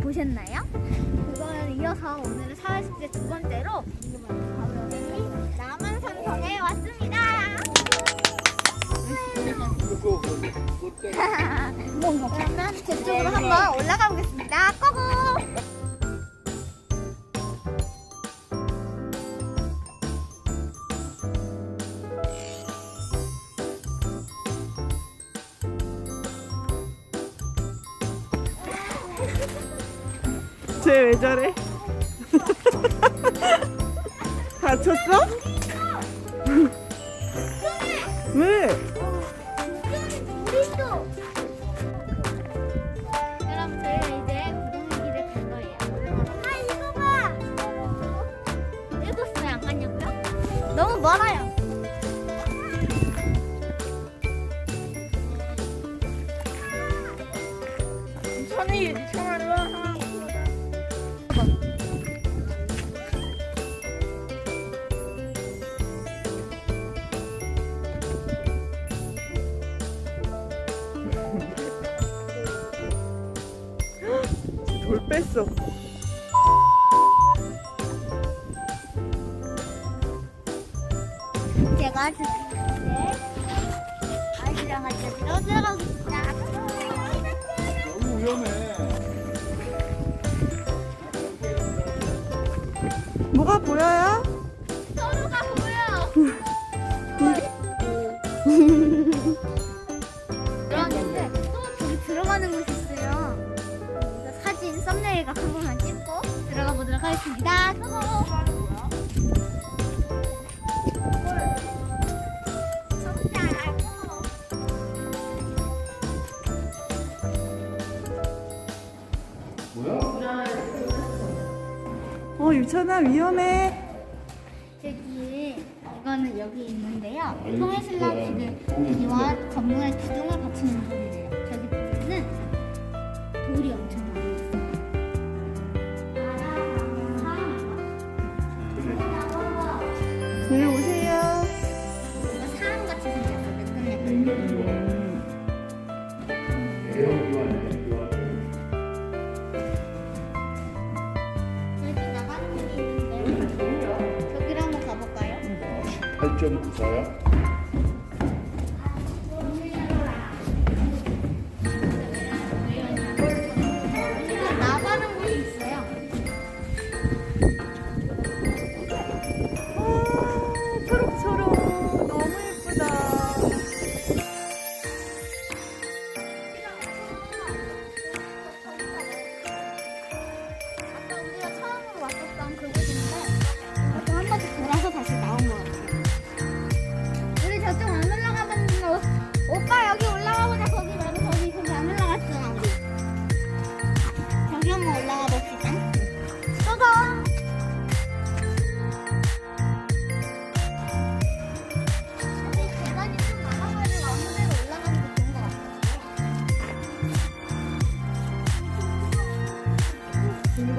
보셨나요? 그거를 이어서 오늘은 40대 두 번째로 바로 여기 남한산 성에 왔습니다. 그러면 저쪽으로 한번 올라가 보겠습니다. 고고! 쟤 왜 저래? 다쳤어? 왜? 우리도 여러분 저희가 이제 구동길에 갈 거예요. 아 이거 봐. 일곱 시에 안 갔냐고요? 너무 멀어요. 천으로 돌 뺐어. 제가 이제 아이들이랑 같이 들어 들어가겠습니다. 너무 위험해. 뭐가 보여요? 서로가 보여. 그런데 또 저기 들어가는 곳이 있어요. 사진 썸네일 각한 번만 찍고 들어가 보도록 하겠습니다. 고고. 어, 유찬아 위험해. 저기 이거는 여기 있는데요. 여기 통일신라. 기둥 기와 건물의 기둥을 받치는 돌이래요. 저기 보면은 돌이 엄청 많아요. 이리 오세요. 이거 사람같이 생겼어. 매끈매끈. 대 8.94야?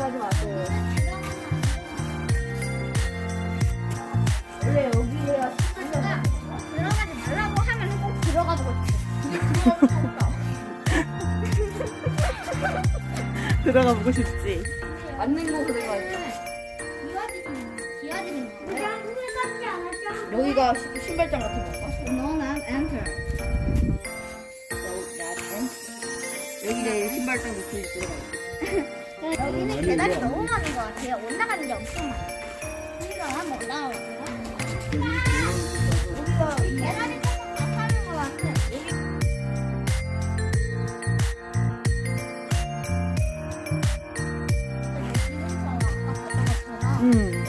가지 마세요. 원래 여기에야 들어가지 말라고 하면 꼭 들어가고 들어가 보고 싶지. 맞는 거 그래가지고? 여기가 시- 신발장 같은 건가? No, not enter. 여기가 신발장 밑에 들어가 여기는 계단이 너무 많은 것 같아요. 올라가는 게 엄청 많아요. 우리가 한번 올라가볼까요? 우리가 계단이 조금 더 파는 것 같아. 여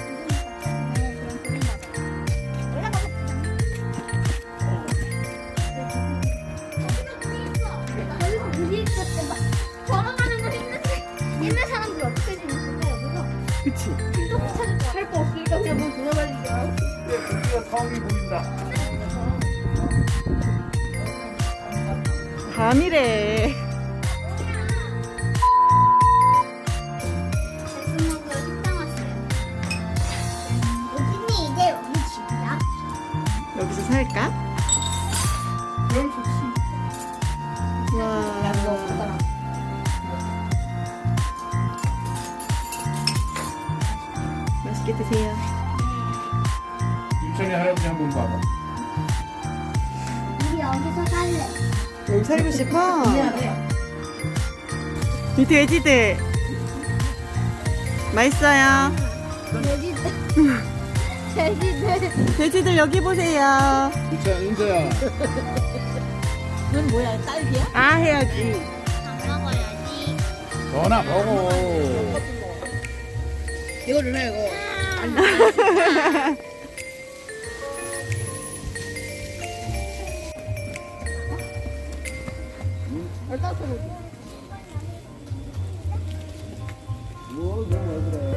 그치? 진짜 못 찾을 것할거 없으니까 그냥 뭐 돌아다니자 근데 거기가 상황이 보인다. 밤이래. 번 봐봐. 우리 여기서 살래. 여기 살고 싶어? 미안해. 이 돼지들. 맛있어요. 돼지들. 돼지들. 돼지들 여기 보세요. 유천, 인자야. 그건 뭐야? 딸기야? 아 해야지. 먹어야지. 전화 보고. 이거를 해 이거. 뭐, 너왜 그래.